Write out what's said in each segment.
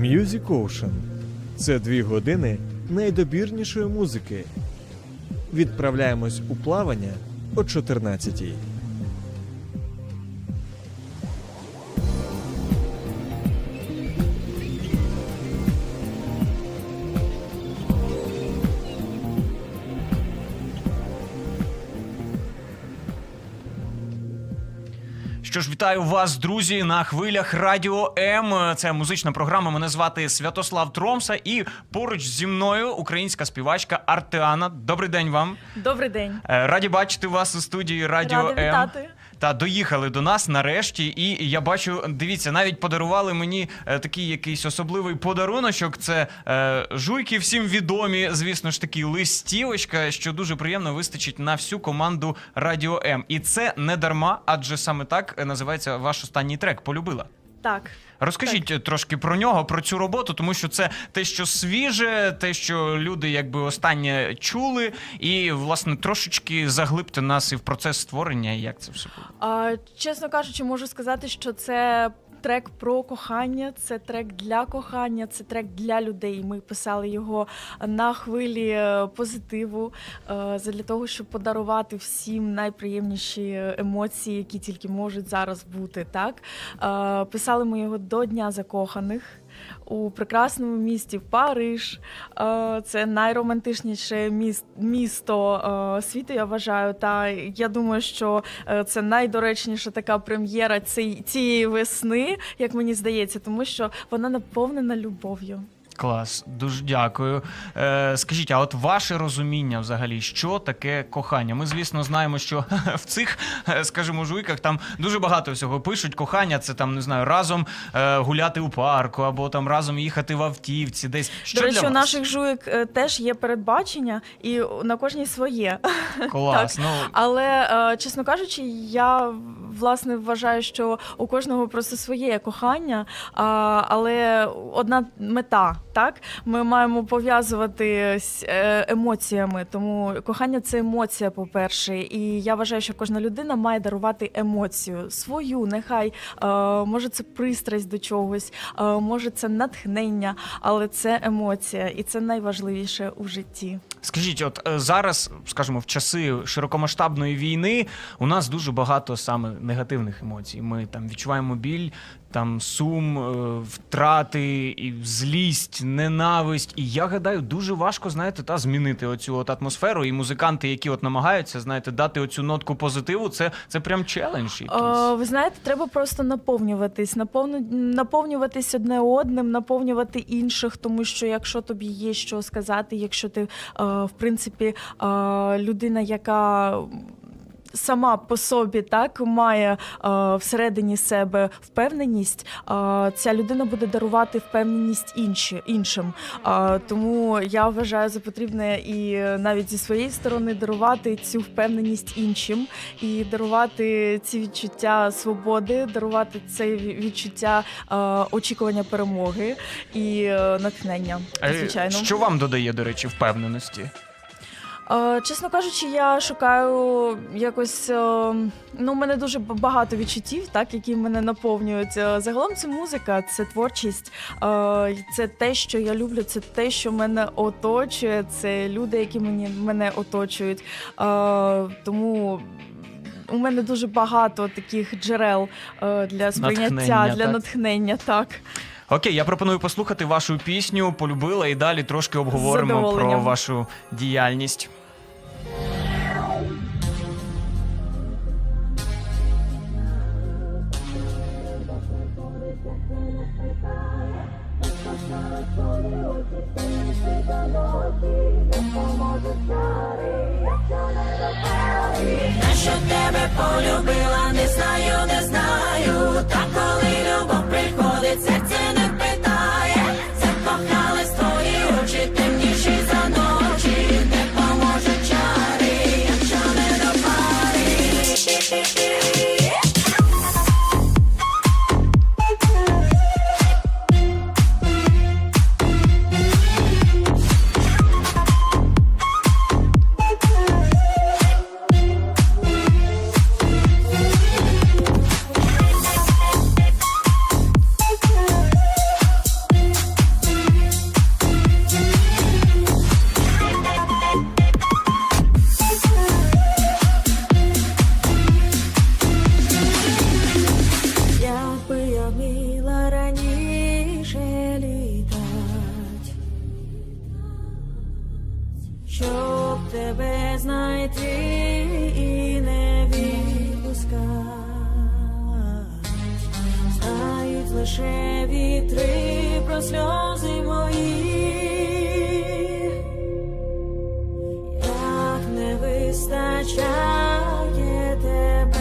Music Ocean – це дві години найдобірнішої музики. Відправляємось у плавання о 14-й. Що ж, вітаю вас, друзі, на хвилях Радіо М. Це музична програма. Мене звати Святослав Тромса, і поруч зі мною українська співачка Артеана. Добрий день вам. Добрий день. Е, Раді бачити вас у студії Радіо Рада М. вітати. Та доїхали до нас нарешті, і я бачу, дивіться, навіть подарували мені е, такий якийсь особливий подаруночок. Це е, жуйки всім відомі, звісно ж таки, листівочка, що дуже приємно вистачить на всю команду Радіо М. І це не дарма, адже саме так е, називається ваш останній трек. Полюбила. Так. Розкажіть так. трошки про нього, про цю роботу, тому що це те, що свіже, те, що люди якби останнє чули, і власне трошечки заглибте нас і в процес створення, і як це все буде. А, чесно кажучи, можу сказати, що це трек про кохання, це трек для кохання, це трек для людей. Ми писали його на хвилі е, позитиву, е, для того, щоб подарувати всім найприємніші емоції, які тільки можуть зараз бути. Так Е, писали ми його до Дня закоханих. У прекрасному місті Париж. Е, Це найромантичніше міс- місто е, світу, я вважаю. Та я думаю, що е, це найдоречніша така прем'єра цієї весни, як мені здається, тому що вона наповнена любов'ю. Клас, дуже дякую. Е, скажіть, а от ваше розуміння взагалі, що таке кохання? Ми, звісно, знаємо, що в цих, е, скажімо, жуйках там дуже багато всього пишуть. Кохання це там не знаю, разом е, гуляти у парку або там разом їхати в автівці, десь що До речі, для у наших жуєк е, теж є передбачення, і на кожній своє. клас. Ну Але е, чесно кажучи, я власне вважаю, що у кожного просто своє кохання, а, але одна мета. Так, ми маємо пов'язувати з е, емоціями. Тому кохання це емоція, по-перше. І я вважаю, що кожна людина має дарувати емоцію свою. Нехай е, може це пристрасть до чогось, е, може це натхнення, але це емоція, і це найважливіше у житті. Скажіть, от зараз, скажімо, в часи широкомасштабної війни у нас дуже багато саме негативних емоцій. Ми там відчуваємо біль, там сум, е, втрати, і злість, ненависть. І я гадаю, дуже важко, знаєте, та змінити оцю от атмосферу. І музиканти, які от намагаються, знаєте, дати оцю нотку позитиву, це, це прям челендж. Якийсь. Е, ви знаєте, треба просто наповнюватись, наповну... наповнюватись одне одним, наповнювати інших, тому що якщо тобі є що сказати, якщо ти, е, в принципі, людина, яка. Сама по собі так має е, всередині себе впевненість. Е, ця людина буде дарувати впевненість інші, іншим. Е, тому я вважаю за потрібне і навіть зі своєї сторони дарувати цю впевненість іншим і дарувати ці відчуття свободи, дарувати це ві- відчуття е, очікування перемоги і е, натхнення. Звичайно, Що вам додає, до речі, впевненості? Е, чесно кажучи, я шукаю якось. е, Ну, у мене дуже багато відчуттів, так, які мене наповнюють. Е, Загалом це музика, це творчість, це те, що я люблю, це те, що мене оточує, це люди, які мені мене оточують. Тому. У мене дуже багато таких джерел для сприйняття, Натхнення, для так? натхнення. Так Окей, я пропоную послухати вашу пісню, полюбила і далі трошки обговоримо про вашу діяльність. Те, що тебе полюбила, не знаю, не знаю. Та сльози мої, як не вистачає тебе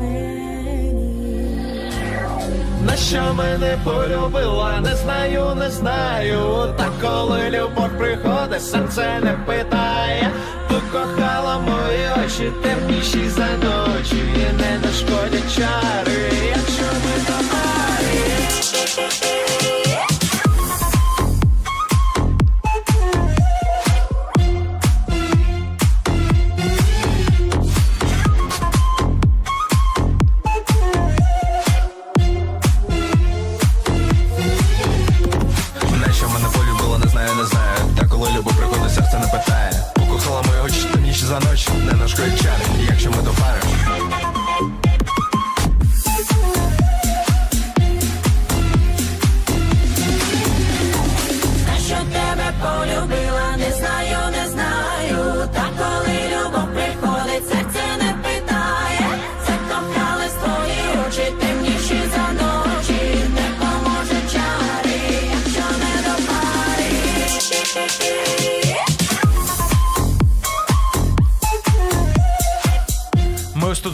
мені. На що мене полюбила, не знаю, не знаю. Та коли любов приходить, серце не питає. Покохала мої очі, темніші за ночі, не нашкодять чари, якщо ми до пари.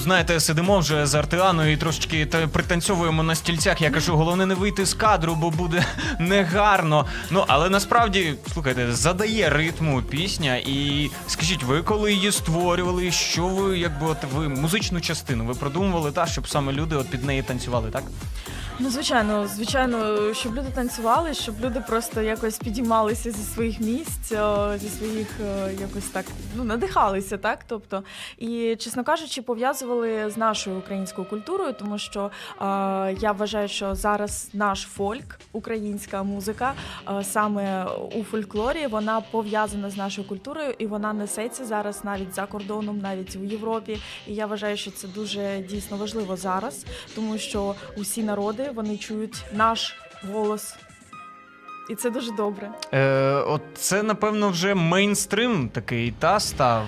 Знаєте, сидимо вже з Артеаною і трошечки та пританцьовуємо на стільцях. Я кажу, головне не вийти з кадру, бо буде негарно. Ну але насправді, слухайте, задає ритму пісня. І скажіть, ви коли її створювали, що ви, якби от ви музичну частину ви продумували та щоб саме люди от під неї танцювали, так? Ну, звичайно, звичайно, щоб люди танцювали, щоб люди просто якось підіймалися зі своїх місць, зі своїх е, якось так ну надихалися, так. Тобто, і чесно кажучи, пов'язували з нашою українською культурою, тому що е, я вважаю, що зараз наш фольк, українська музика, е, саме у фольклорі, вона пов'язана з нашою культурою, і вона несеться зараз навіть за кордоном, навіть у Європі. І я вважаю, що це дуже дійсно важливо зараз, тому що усі народи вони чують наш голос. І це дуже добре. Е, от це, напевно, вже мейнстрим такий та став.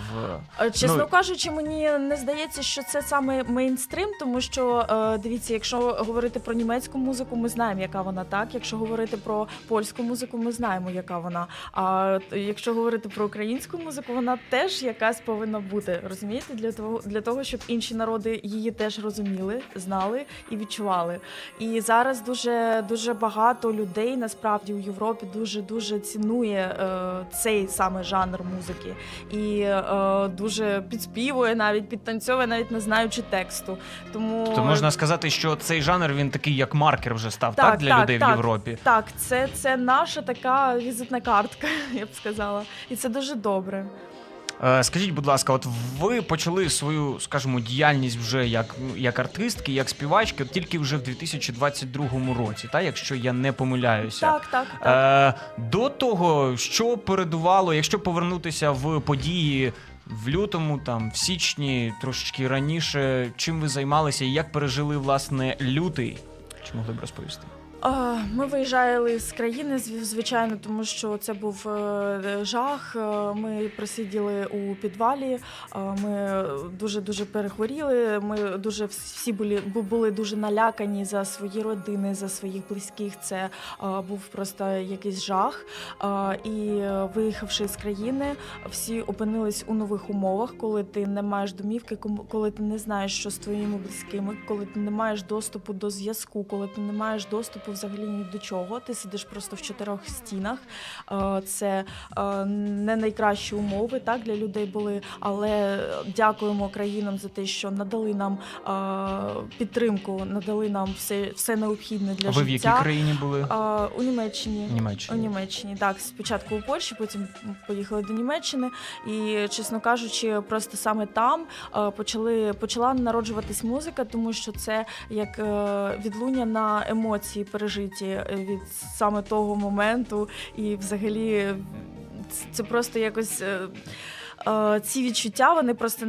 Е, Чесно Ну, кажучи, мені не здається, що це саме мейнстрим, тому що е, дивіться, якщо говорити про німецьку музику, ми знаємо, яка вона так. Якщо говорити про польську музику, ми знаємо, яка вона. А якщо говорити про українську музику, вона теж якась повинна бути. Розумієте, для того, для того, щоб інші народи її теж розуміли, знали і відчували. І зараз дуже дуже багато людей насправді у Європі дуже дуже цінує е, цей саме жанр музики і е, дуже підспівує, навіть підтанцьовує, навіть не знаючи тексту. Тому То можна сказати, що цей жанр він такий як маркер вже став так, для людей в Європі. Так, це, це наша така візитна картка, я б сказала, і це дуже добре. Е, Скажіть, будь ласка, от ви почали свою, скажімо, діяльність вже як, як артистки, як співачки, от тільки вже в 2022 році, та якщо я не помиляюся. Так, так, так. Е, до того, що передувало, якщо повернутися в події в лютому, там в січні, трошечки раніше, чим ви займалися і як пережили власне лютий? Чи могли б розповісти? Ми виїжджали з країни, звичайно, тому що це був е, жах. Е, Ми просиділи у підвалі. е, Ми дуже дуже перехворіли. Ми дуже всі були бу- були дуже налякані за свої родини, за своїх близьких. Це був просто якийсь жах. І виїхавши з країни, всі опинились у нових умовах, коли ти не маєш домівки, коли ти не знаєш, що з твоїми близькими, коли ти не маєш доступу до зв'язку, коли ти не маєш доступу взагалі ні до чого. Ти сидиш просто в чотирьох стінах. Е, Це е, не найкращі умови так для людей були, але дякуємо країнам за те, що надали нам е, підтримку, надали нам все, все необхідне для А ви в життя. якій країні були? У Німеччині. Німеччині. У Німеччині, так, спочатку у Польщі, потім поїхали до Німеччини. І, чесно кажучи, просто саме там почали почала народжуватись музика, тому що це як відлуння на емоції пережиті е, від саме того моменту. І взагалі це просто якось. Е, ці відчуття вони просто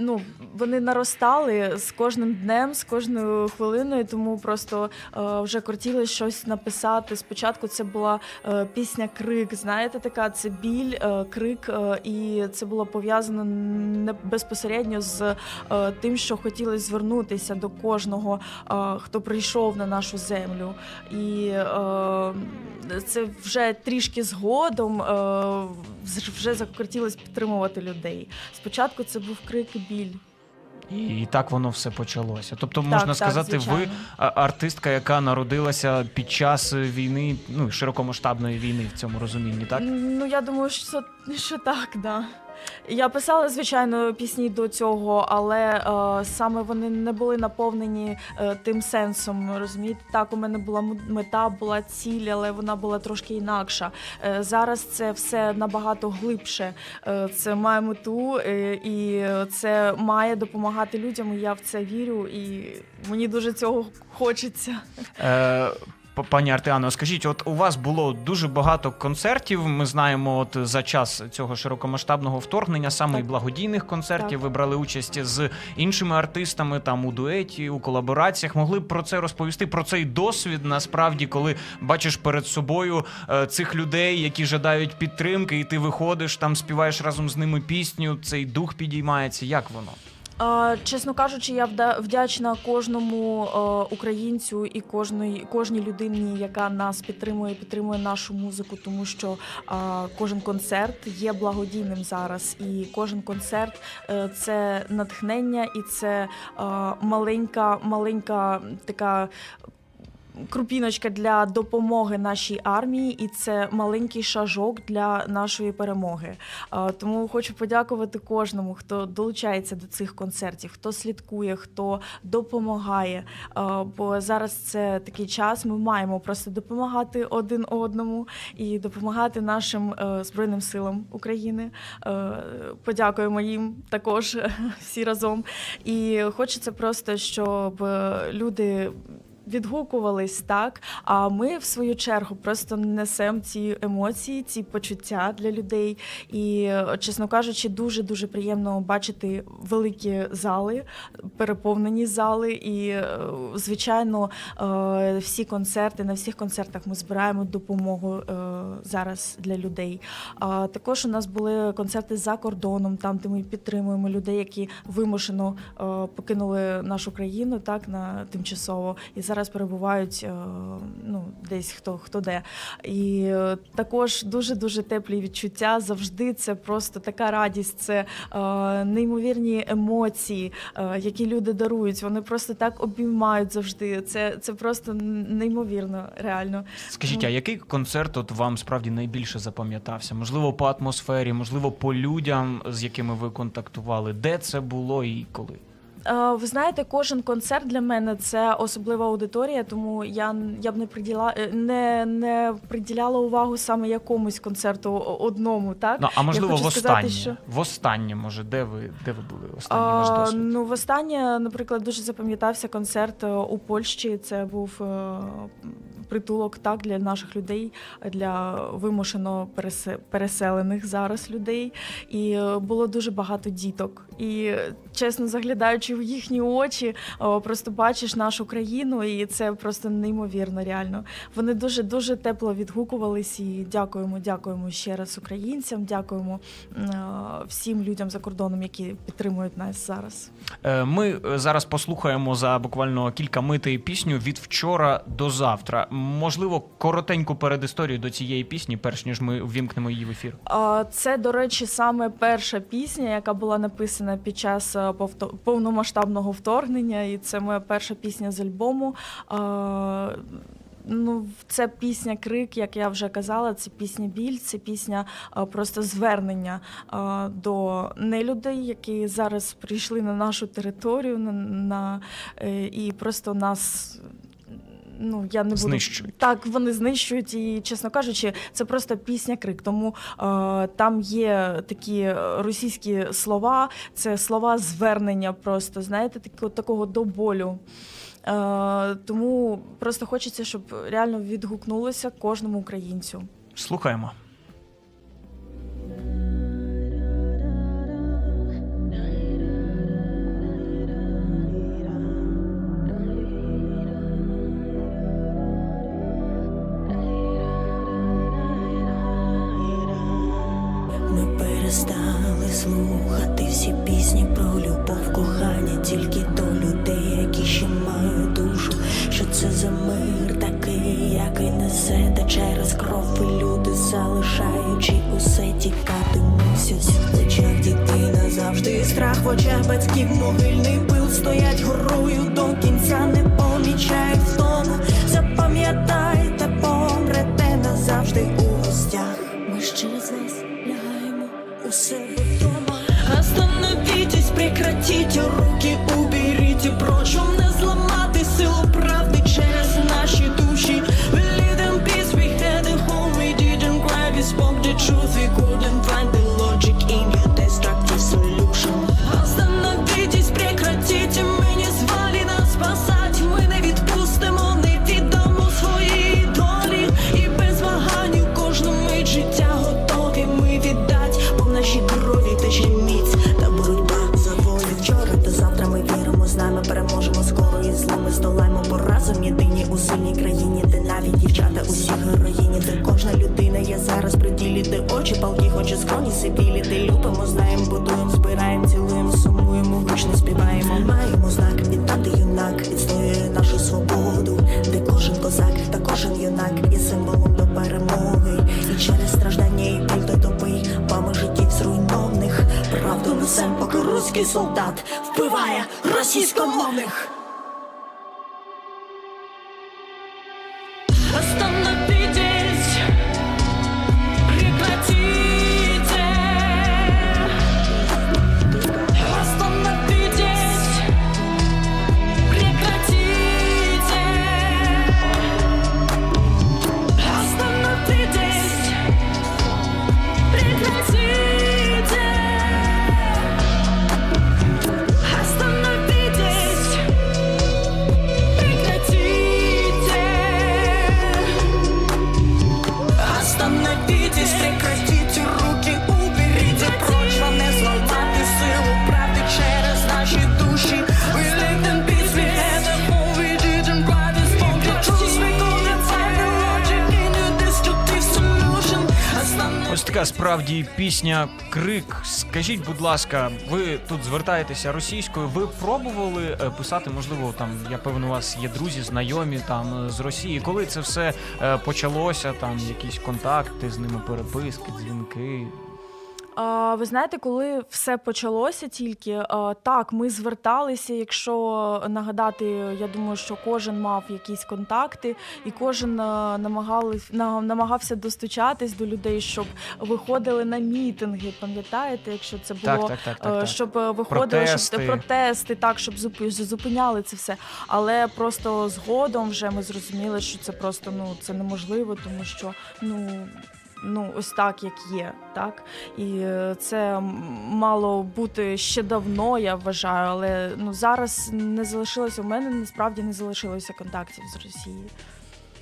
ну, вони наростали з кожним днем, з кожною хвилиною, тому просто е, вже хотіли щось написати. Спочатку це була е, пісня Крик. Знаєте, така це біль, крик, і це було пов'язано не безпосередньо з тим, що хотіли звернутися до кожного, хто прийшов на нашу землю. І це вже трішки згодом вже закрутілось підтримувати людей. Спочатку це був крик і біль. І так воно все почалося. Тобто, Так, можна так, сказати, ви звичайно. ви артистка, яка народилася під час війни, ну широкомасштабної війни в цьому розумінні, так? Ну я думаю, що, що так, да. Я писала, звичайно, пісні до цього, але е, саме вони не були наповнені е, тим сенсом. Розумієте, так у мене була мета, була ціль, але вона була трошки інакша. Е, зараз це все набагато глибше. Е, це має мету, е, і це має допомагати людям. Я в це вірю, і мені дуже цього хочеться. Е, Пані Артеано, скажіть, от у вас було дуже багато концертів. Ми знаємо, от за час цього широкомасштабного вторгнення, саме Так. і благодійних концертів, Так. ви брали участь з іншими артистами, там у дуеті, у колабораціях. Могли б про це розповісти? Про цей досвід насправді, коли бачиш перед собою е, цих людей, які жадають підтримки, і ти виходиш там, співаєш разом з ними пісню. Цей дух підіймається. Як воно? Чесно кажучи, я вдячна кожному е, українцю і кожної, кожній людині, яка нас підтримує, підтримує нашу музику, тому що кожен концерт є благодійним зараз. І кожен концерт е, це натхнення, і це маленька, маленька така. Крупіночка для допомоги нашій армії, і це маленький шажок для нашої перемоги. Тому хочу подякувати кожному, хто долучається до цих концертів, хто слідкує, хто допомагає. Бо зараз це такий час. Ми маємо просто допомагати один одному і допомагати нашим е, збройним силам України. Е, Подякуємо їм також всі разом. І хочеться просто, щоб е, люди відгукувались так. А ми, в свою чергу, просто несемо ці емоції, ці почуття для людей. І, чесно кажучи, дуже дуже приємно бачити великі зали, переповнені зали. І, е, звичайно, е, всі концерти на всіх концертах ми збираємо допомогу е, зараз для людей. А також у нас були концерти за кордоном, там де ми підтримуємо людей, які вимушено покинули нашу країну так на тимчасово і зараз перебувають е, ну десь хто хто де. І е, також дуже дуже теплі відчуття. Завжди це просто така радість, це е, неймовірні емоції, які люди дарують. Вони просто так обіймають завжди. Це, це просто неймовірно, реально. Скажіть, а який концерт от вам справді найбільше запам'ятався? Можливо, по атмосфері, можливо, по людям, з якими ви контактували? Де це було і коли? Е, Ви знаєте, кожен концерт для мене це особлива аудиторія, тому я, я б не приділа е, не, не приділяла увагу саме якомусь концерту одному. Так Ну а можливо, востаннє. сказати, що- Востаннє, може, де ви де ви були? Останній ваш досвід? ну, востаннє, наприклад, дуже запам'ятався концерт е, у Польщі. Це був притулок так для наших людей, для вимушено пересе- переселених зараз людей. І було дуже багато діток. І чесно заглядаючи в їхні очі, просто бачиш нашу країну, і це просто неймовірно. Реально вони дуже дуже тепло відгукувались. І дякуємо, дякуємо ще раз українцям. Дякуємо е, всім людям за кордоном, які підтримують нас зараз. Е, Ми е, зараз послухаємо за буквально кілька митей пісню від вчора до завтра. Можливо, коротеньку передісторію до цієї пісні, перш ніж ми ввімкнемо її в ефір. Це, до речі, саме перша пісня, яка була написана під час е, повто- повномасштабного вторгнення, і це моя перша пісня з альбому. Ну, це пісня Крик, як я вже казала, це пісня біль, це пісня просто звернення до нелюдей, які зараз прийшли на нашу територію, на, на е, і просто нас. Ну, я не буду Знищують. так, вони знищують, і чесно кажучи, це просто пісня крик. Тому е, там є такі російські слова, це слова звернення, просто знаєте, такі, такого до болю. Е, тому просто хочеться, щоб реально відгукнулося кожному українцю. Слухаємо. Страх в очах батьків, могильний пил стоять горою до кінця, не помічають втому. Запам'ятайте, помрете назавжди у гостях. Ми ж через вас лягаємо у себе вдома. Остановітесь, прекратіть руки, уберіть і Щоб зараз де очі палки, хоче скроні сивілі, де любимо, знаємо, будуємо, збираємо, цілуємо, сумуємо, гучно співаємо. Маємо знак від там, де юнак відстоює нашу свободу, де кожен козак та кожен юнак є символом до перемоги. І через страждання і біль до доби вами життів зруйнованих. Правду несем, поки руський солдат вбиває російськомовних. Остановитесь Ось така справді пісня Крик. Скажіть, будь ласка, ви тут звертаєтеся російською. Ви пробували е, писати? Можливо, там я певно, у вас є друзі, знайомі там е, з Росії. Коли це все е, почалося, там якісь контакти з ними, переписки, дзвінки. Ви знаєте, коли все почалося тільки, так, ми зверталися. Якщо нагадати, я думаю, що кожен мав якісь контакти, і кожен намагався достучатись до людей, щоб виходили на мітинги. Пам'ятаєте, якщо це було Так, так, так, так, е, так. щоб е, виходили, Протести. щоб протести, так, щоб зупиняли це все. Але просто згодом вже ми зрозуміли, що це просто ну це неможливо, тому що ну. Ну, ось так, як є, так і е, це мало бути ще давно, я вважаю, але ну зараз не залишилося. У мене насправді не залишилося контактів з Росією.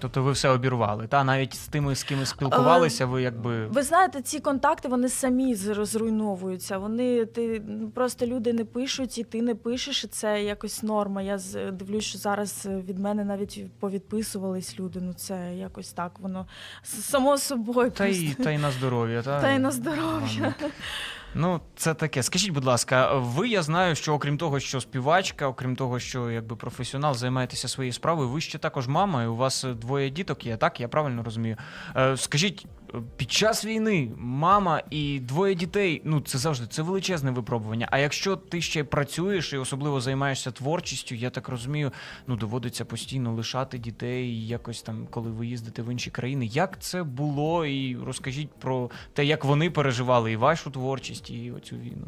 Тобто ви все обірвали, та навіть з тими, з ким спілкувалися, ви якби Ви знаєте, ці контакти вони самі зр- зруйновуються. Вони ти просто люди не пишуть, і ти не пишеш, і це якось норма. Я дивлюсь, що зараз е, від мене навіть повідписувались люди. Ну це якось так. Воно само собою та й та й на здоров'я, та Та й на здоров'я. Ну, це таке. Скажіть, будь ласка, ви я знаю, що окрім того, що співачка, окрім того, що якби професіонал займаєтеся своєю справою, ви ще також мама, і у вас двоє діток є, так? Я правильно розумію. Е, скажіть, під час війни мама і двоє дітей, ну це завжди це величезне випробування. А якщо ти ще працюєш і особливо займаєшся творчістю, я так розумію, ну доводиться постійно лишати дітей, якось там, коли ви їздите в інші країни. Як це було? І розкажіть про те, як вони переживали і вашу творчість, і оцю війну.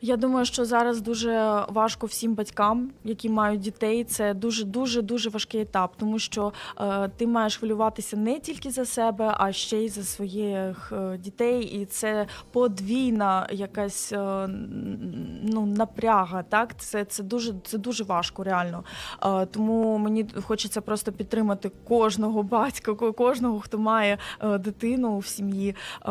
Я думаю, що зараз дуже важко всім батькам, які мають дітей. Це дуже дуже дуже важкий етап, тому що е, ти маєш хвилюватися не тільки за себе, а ще й за своїх е, дітей. І це подвійна якась е, ну, напряга. Так, це, це дуже це дуже важко, реально. Е, тому мені хочеться просто підтримати кожного батька, кожного, хто має е, дитину в сім'ї, е,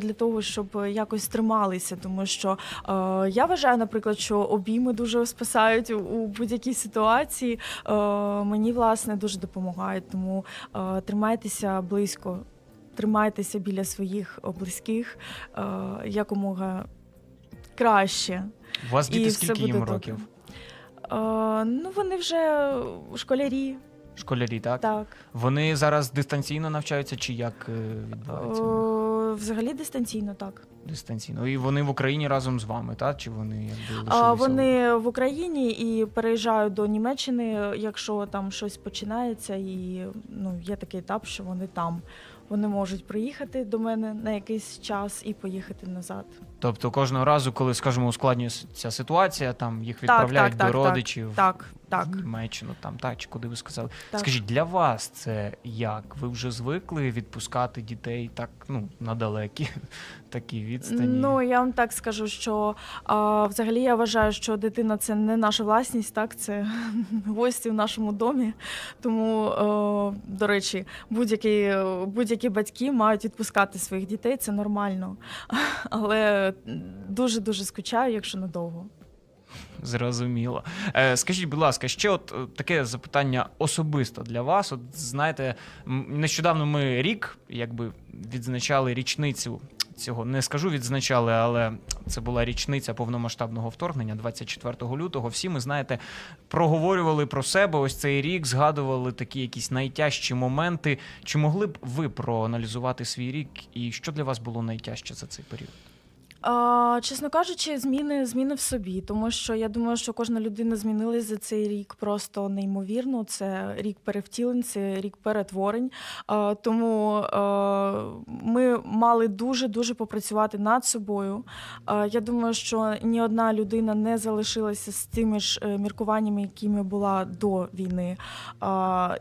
для- того, щоб якось трималися, тому що е, я вважаю, наприклад, що обійми дуже спасають у, будь-якій ситуації. Е, мені власне дуже допомагають, тому е, тримайтеся близько тримайтеся біля своїх близьких е, якомога краще. У вас діти скільки їм добре. років? Е, ну, вони вже школярі, Школярі, так? так. Вони зараз дистанційно навчаються, чи як відбувається? Е, взагалі дистанційно, так. Дистанційно. І вони в Україні разом з вами, так? Чи вони якби? А вони в Україні і переїжджають до Німеччини, якщо там щось починається, і ну є такий етап, що вони там. Вони можуть приїхати до мене на якийсь час і поїхати назад. Тобто кожного разу, коли, скажімо, ускладнюється ситуація, там їх відправляють так, так, до так. родичів Так, так. в Німеччину, там так, чи куди ви сказали. Так. Скажіть, для вас це як? Ви вже звикли відпускати дітей так, ну, на далекі такі відстані? Ну я вам так скажу, що а, взагалі я вважаю, що дитина це не наша власність, так це гості в нашому домі. Тому, е, до речі, будь-які будь-які батьки мають відпускати своїх дітей, це нормально. Але дуже дуже скучаю, якщо надовго. Зрозуміло. Е, скажіть, будь ласка, ще от е, таке запитання особисто для вас. От знаєте, нещодавно ми рік якби відзначали річницю. Цього не скажу відзначали, але це була річниця повномасштабного вторгнення 24 лютого. Всі ми знаєте, проговорювали про себе ось цей рік, згадували такі якісь найтяжчі моменти. Чи могли б ви проаналізувати свій рік, і що для вас було найтяжче за цей період? Чесно кажучи, зміни, зміни в собі, тому що я думаю, що кожна людина змінилась за цей рік просто неймовірно. Це рік перевтілень, це рік перетворень. Тому ми мали дуже дуже попрацювати над собою. Я думаю, що ні одна людина не залишилася з тими ж е, міркуваннями, якими була до війни.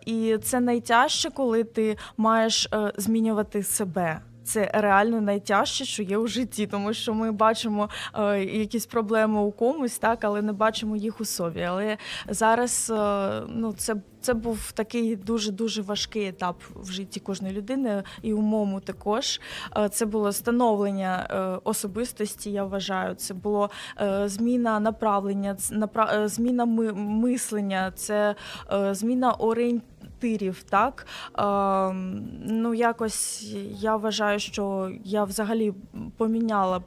І це найтяжче, коли ти маєш е, змінювати себе. Це реально найтяжче, що є у житті, тому що ми бачимо е, якісь проблеми у комусь, так, але не бачимо їх у собі. Але зараз е, ну, це, це був такий дуже дуже важкий етап в житті кожної людини, і у моєму також. Е, це було становлення е, особистості. Я вважаю, це було е, зміна направлення, зміна ми- мислення, це зміна орієнтирів. Так е, ну якось я вважаю, що я взагалі поміняла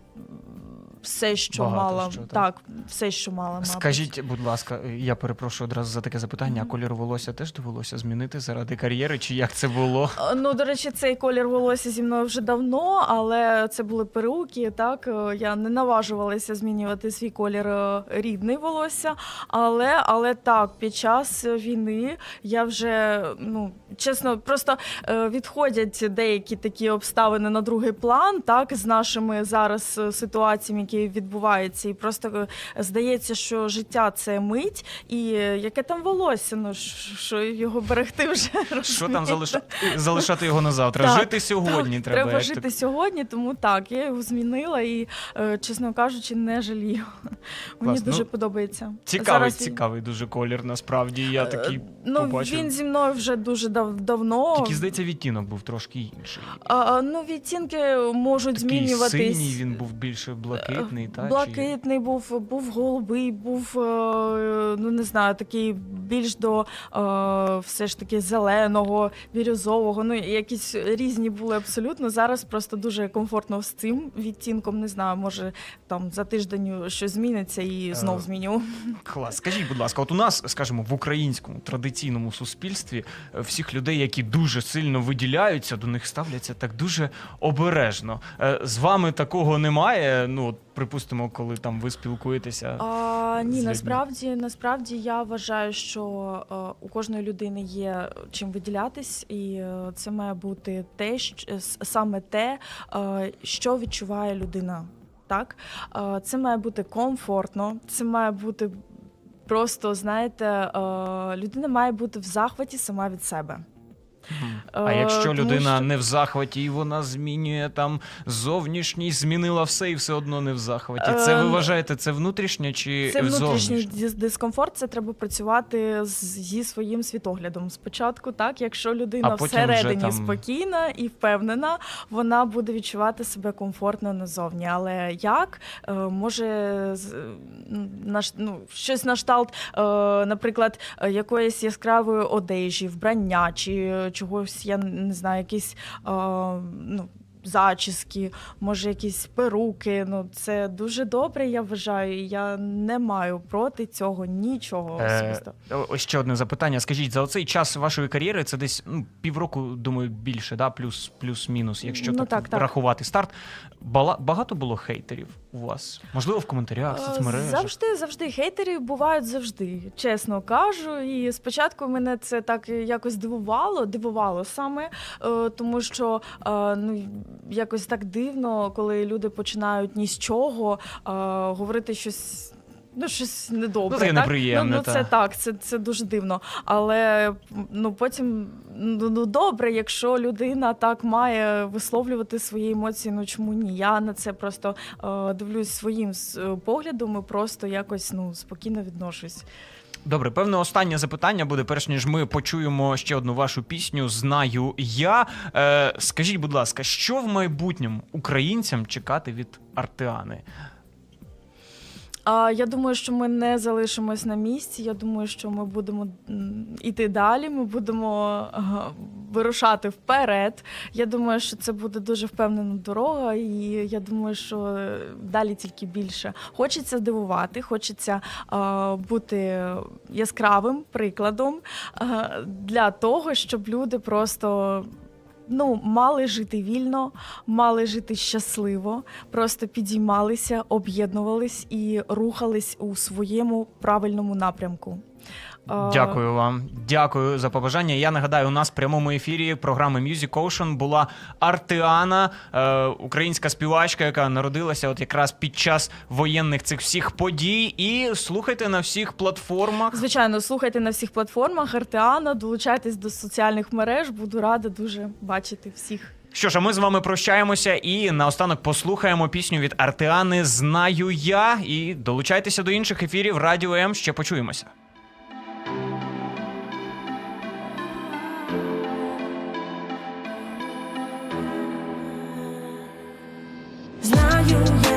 все, що Багато мала. що, так? так, все, що мала. мабуть. Скажіть, будь ласка, я перепрошую одразу за таке запитання. А колір волосся теж довелося змінити заради кар'єри, чи як це було? Е, Ну, до речі, цей колір волосся зі мною вже давно, але це були перуки. Так Е, я не наважувалася змінювати свій колір е, рідний волосся. Але, але так, під час війни я вже ну чесно, просто відходять деякі такі обставини на другий план, так з нашими зараз ситуаціями, які відбуваються, і просто е, здається, що життя це мить, і е, яке там волосся, ну що його берегти вже Що там залишати, залишати його на завтра? Так, Жити сьогодні Так, треба. Треба жити так. сьогодні, тому так, я його змінила і, е, чесно кажучи, не жалію. Мені дуже ну, подобається. Цікавий, Зараз він- дуже колір. Насправді я такий Ну, побачив. він зі мною вже дуже дав- давно. Тільки здається, відтінок був трошки інший. А, ну, відтінки можуть Такий змінюватись. синій, він був більше блакитний, та чи- Блакитний був, був голубий, був е, ну не знаю, такий більш до е, все ж таки зеленого, бірюзового. Ну якісь різні були абсолютно. Зараз просто дуже комфортно з цим відтінком. Не знаю, може там за тиждень щось зміниться і знов Е, зміню. Клас. Скажіть, будь ласка, от у нас, скажімо, в українському традиційному суспільстві всіх людей, які дуже сильно виділяються, до них ставляться так дуже обережно. З вами такого немає. Ну, припустимо, коли там ви спілкуєтеся. А, ні, людьми? насправді, насправді я вважаю, що е, у кожної людини є чим виділятись, і е, це має бути те, що, саме те, е, що відчуває людина. Так, Е, це має бути комфортно, це має бути просто, знаєте, е, людина має бути в захваті сама від себе. А Е, якщо людина що- не в захваті, і вона змінює там зовнішність, змінила все і все одно не в захваті. Це ви Ем, вважаєте, це внутрішнє чи Це внутрішній зовнішнє? дискомфорт. Це треба працювати зі своїм світоглядом. Спочатку, так, якщо людина всередині там- спокійна і впевнена, вона буде відчувати себе комфортно назовні. Але як Е, може наш ну щось на кшталт, е, наприклад, е, якоїсь яскравої одежі, вбрання чи е, чогось я не знаю, якісь ну, зачіски, може, якісь перуки. Ну, це дуже добре, я вважаю. Я не маю проти цього нічого Е, особисто. Ось ще одне запитання. Скажіть, за оцей час вашої кар'єри це десь ну, півроку, думаю, більше, да? плюс, плюс-мінус, якщо Ну, так, так, так. рахувати старт. Бала- Багато було хейтерів у вас? Можливо, в коментарях, в Е, соцмережах? Завжди, завжди хейтери бувають завжди, чесно кажу. І спочатку мене це так якось дивувало, дивувало саме, е, тому що е, ну якось так дивно, коли люди починають ні з чого говорити щось. Ну, щось недобре. Ну, таке так? неприємне, Ну, ну та. це так, це, це дуже дивно. Але ну потім ну, ну добре, якщо людина так має висловлювати свої емоції, ну чому ні? Я на це просто е, дивлюсь своїм е, поглядом і просто якось ну спокійно відношусь. Добре, певне, останнє запитання буде, перш ніж ми почуємо ще одну вашу пісню Знаю я. Е, скажіть, будь ласка, що в майбутньому українцям чекати від Артеани? А я думаю, що ми не залишимось на місці. Я думаю, що ми будемо м, іти далі. Ми будемо вирушати вперед. Я думаю, що це буде дуже впевнена дорога, і я думаю, що далі тільки більше. Хочеться дивувати, хочеться бути яскравим прикладом для того, щоб люди просто. Ну, мали жити вільно, мали жити щасливо, просто підіймалися, об'єднувались і рухались у своєму правильному напрямку. Дякую вам. Дякую за побажання. Я нагадаю, у нас в прямому ефірі програми Music Ocean була Артеана, е, українська співачка, яка народилася от якраз під час воєнних цих всіх подій. І слухайте на всіх платформах. Звичайно, слухайте на всіх платформах Артеана, долучайтесь до соціальних мереж. Буду рада дуже бачити всіх. Що ж, а ми з вами прощаємося і наостанок послухаємо пісню від Артеани Знаю я. І долучайтеся до інших ефірів Радіо М. Ще почуємося. Знаю, я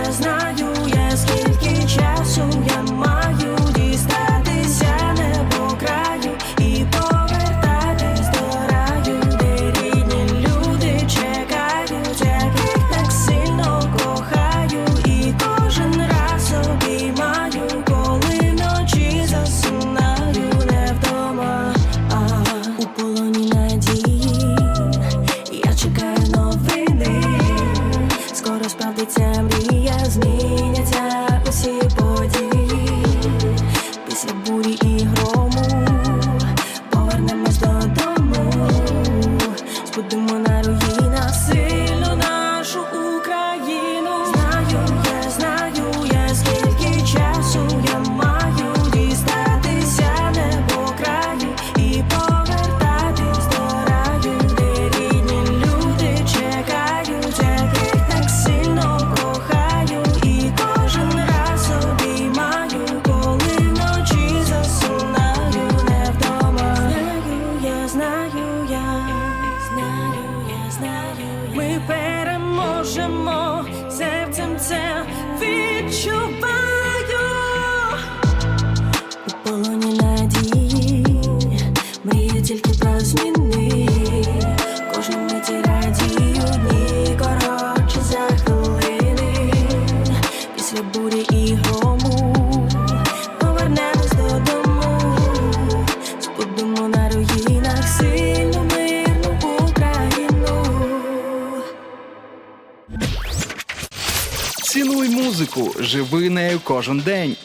нею кожен день.